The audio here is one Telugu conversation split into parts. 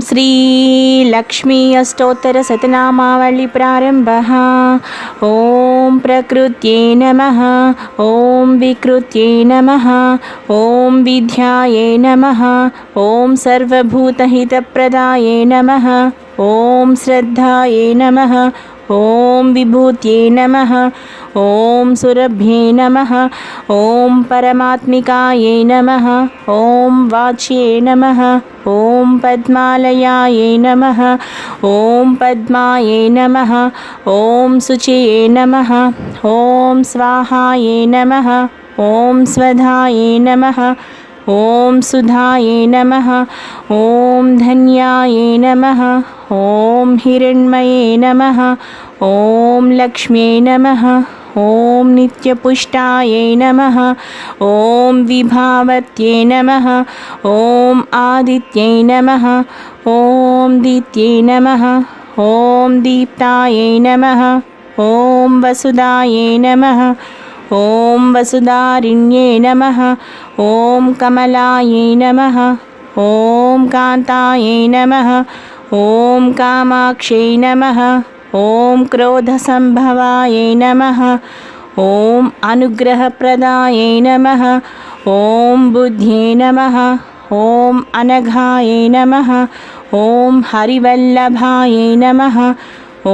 శ్రీ లక్ష్మీ అష్టోత్తర శతనామావళి ప్రారంభ ఓం ప్రకృత్యే నమ ఓం వికృత్యే నమ ఓం విద్యాయే నమ ఓం సర్వభూతహితప్రదాయే నమ ఓం శ్రద్ధాయే నమ ॐ विभूत्यै नमः ॐ सुरभ्ये नमः ॐ परमात्मिकायै नमः ॐ वाच्ये नमः ॐ पद्मालयायै नमः ॐ पद्मायै नमः ॐ शुचये नमः ॐ स्वाहायै नमः ॐ स्वधायै नमः ॐ सुधायै नमः ॐ धन्यायै नमः ॐ हिरण्मये नमः ॐ लक्ष्म्यै नमः ॐ नित्यपुष्टायै नमः ॐ विभावत्यै नमः ॐ आदित्यै नमः ॐ दीत्यै नमः ॐ दीप्तायै नमः ॐ वसुदायै नमः ॐ वसुधारिण्ये नमः ॐ कमलायै नमः ॐ कान्तायै नमः ॐ कामाक्ष्यै नमः ॐ क्रोधसम्भवायै नमः ॐ अनुग्रहप्रदायै नमः ॐ बुद्ध्ये नमः ॐ अनघायै नमः ॐ हरिवल्लभायै नमः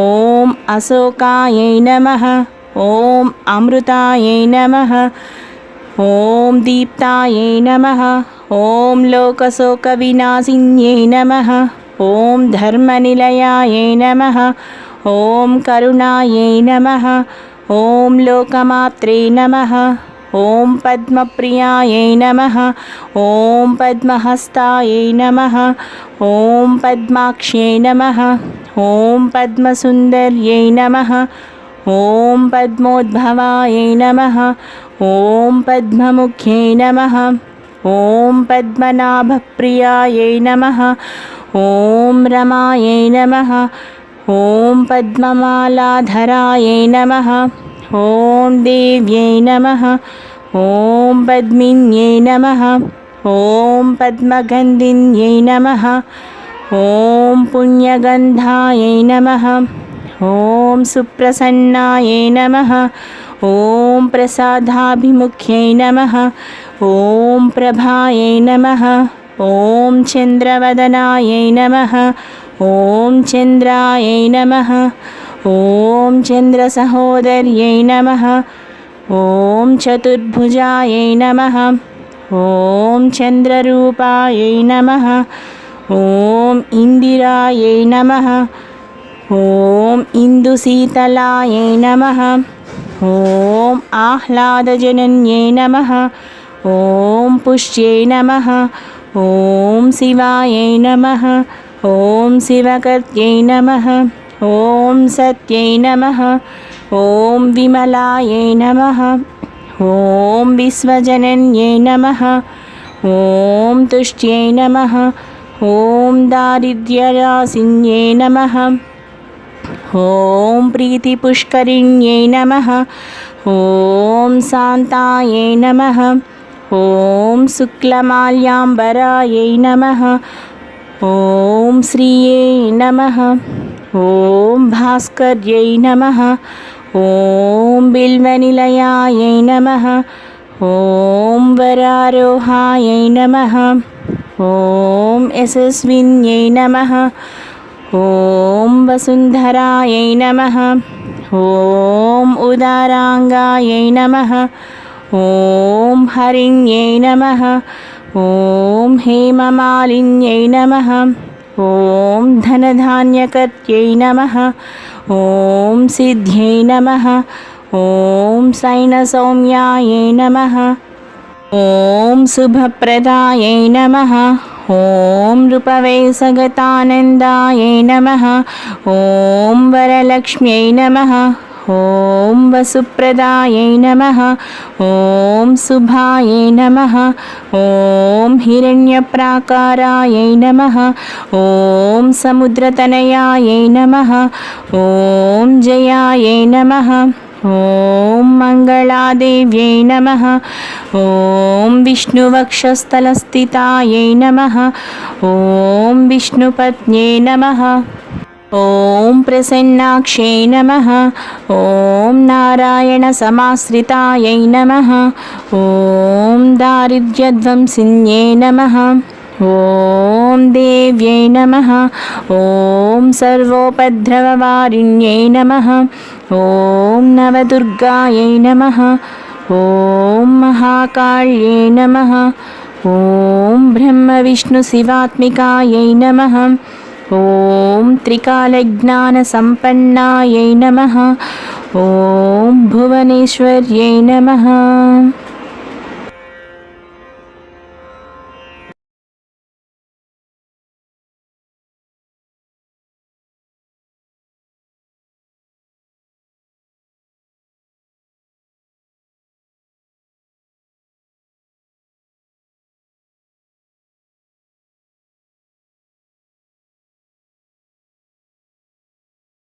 ॐ अशोकायै नमः ఓం అమృతాయై నమ. ఓం దీప్తాయై నమ. ఓం లోకశోక వినాశిన్యై నమ. ఓం ధర్మనిలయాయై నమ. ఓం కరుణాయై నమ. ఓం లోకమాత్రే నమ. ఓం పద్మప్రియాయై నమ. ఓం పద్మహస్తాయై నమ. ఓం పద్మాక్ష్యై నమ. ఓం పద్మసుందర్యై నమ. ॐ पद्मोद्भवायै नमः। ॐ पद्ममुख्यै नमः। ॐ पद्मनाभप्रियायै नमः। ॐ रमायै नमः। ॐ पद्ममालाधरायै नमः। ॐ देव्यै नमः। ॐ पद्मिन्यै नमः। ॐ पद्मगन्धिन्यै नमः। ॐ पुण्यगन्धायै नमः ఓం సుప్రసన్నాయే నమ. ఓం ప్రసాదాభిముఖ్యై నమ. ఓం ప్రభాయై నమ. ఓం చంద్రవదనాయై నమ. ఓం చంద్రాయై నమ. ఓం చంద్రసహోదర్యై నమ. ఓం చతుర్భుజాయై నమ. ఓం చంద్రరూపాయై నమ. ఓం ఇందిరాయై నమ. ఓం ఇందుశీతలాయై నమ. ఓం ఆహ్లాదజనన్యై నమ. ఓం పుష్యై నమ. ఓం శివాయై నమ. ఓం శివకర్త్యై నమ. ఓం సత్యై నమ. ఓం విమలాయై నమ. ఓం విశ్వజనన్యై నమ. ఓం తుష్ట్యై నమ. ఓం దారిద్ర్యరాసిన్యై నమ. ॐ प्रीतिपुष्करिण्यै नमः ॐ शान्तायै नमः ॐ शुक्लमाल्याम्बरायै नमः ॐ श्रियै नमः ॐ भास्कर्यै नमः ॐ बिल्वनिलयायै नमः ॐ वरारोहायै नमः ॐ यशस्विन्यै नमः ఓం వసుంధరాయై నమ. ఓం ఉదారాంగాయై నమ. ఓం హరిణ్యై నమ. ఓం హేమమాలిన్యై నమ. ఓం ధనధాన్యకర్త్యై నమ. ఓం సిద్ధ్యై నమ. ఓం సైనసౌమ్యాయై నమ. ఓం శుభప్రదాయై నమ. ॐ नृपवैसगतानन्दायै नमः ॐ वरलक्ष्म्यै नमः ॐ वसुप्रदायै नमः ॐ शुभायै नमः ॐ हिरण्यप्राकारायै नमः ॐ समुद्रतनयायै नमः ॐ जयायै नमः ॐ मङ्गलादेव्यै नमः ॐ विष्णुवक्षस्थलस्थितायै नमः ॐ विष्णुपत्न्यै नमः ॐ प्रसन्नाक्षै नमः ॐ नारायणसमाश्रितायै नमः ॐ दारिद्र्यध्वंसिन्यै नमः ॐ देव्यै नमः ॐ सर्वोपद्रववारिण्यै नमः ॐ नवदुर्गायै नमः ॐ महाकाल्यै नमः ॐ ब्रह्मविष्णुशिवात्मिकायै नमः ॐ त्रिकालज्ञानसम्पन्नायै नमः ॐ भुवनेश्वर्यै नमः